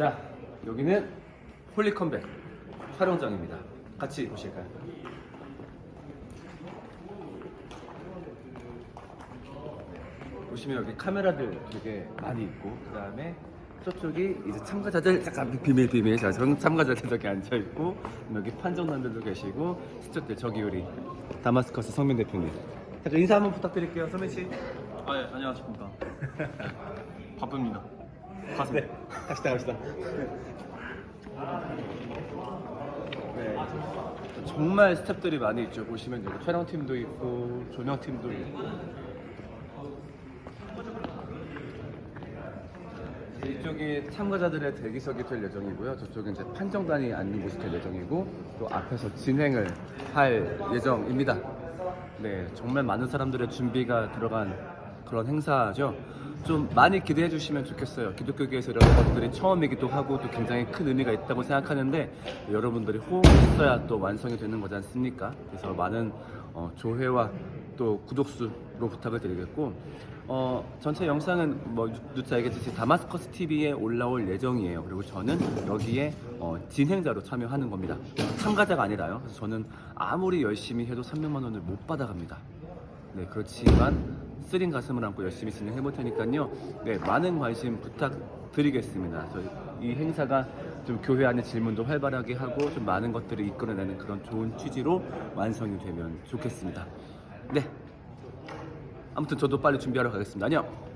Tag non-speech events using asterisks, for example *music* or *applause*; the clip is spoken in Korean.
자, 여기는 홀리 컴백 촬영장입니다. 같이 보실까요? 보시면 여기 카메라들 되게 많이 있고 그 다음에 저쪽이 이제 참가자들 잠깐 비밀 비밀 자 전- 참가자들 저기 앉아 있고 여기 판정단들도 계시고 스튜들 저기 우리 다마스커스 성민 대표님 잠깐 인사 한번 부탁드릴게요 성민 씨. 아, 예, 안녕하십니까. *laughs* 바쁩니다. 가슴. 네, 갑시다 갑시다. 네, 정말 스태프들이 많이 있죠. 보시면 여기 촬영팀도 있고 조명팀도 있고. 이쪽이 참가자들의 대기석이 될 예정이고요. 저쪽은 이제 판정단이 앉는 곳이 될 예정이고 또 앞에서 진행을 할 예정입니다. 네, 정말 많은 사람들의 준비가 들어간 그런 행사죠. 좀 많이 기대해 주시면 좋겠어요. 기독교계에서 것들이 처음이기도 하고 또 굉장히 큰 의미가 있다고 생각하는데 여러분들이 호응이 있어야 또 완성이 되는 거지 않습니까? 그래서 많은 어, 조회와 또 구독수로 부탁을 드리겠고 어, 전체 영상은 뭐 누차 얘기했듯이 다마스커스 TV에 올라올 예정이에요. 그리고 저는 여기에 어, 진행자로 참여하는 겁니다. 참가자가 아니라요. 그래서 저는 아무리 열심히 해도 300만 원을 못 받아갑니다. 네, 그렇지만 쓰린 가슴을 안고 열심히 진행해 볼 테니까요. 네, 많은 관심 부탁드리겠습니다. 이 행사가 좀 교회 안의 질문도 활발하게 하고 좀 많은 것들을 이끌어내는 그런 좋은 취지로 완성이 되면 좋겠습니다. 네. 아무튼 저도 빨리 준비하러 가겠습니다. 안녕.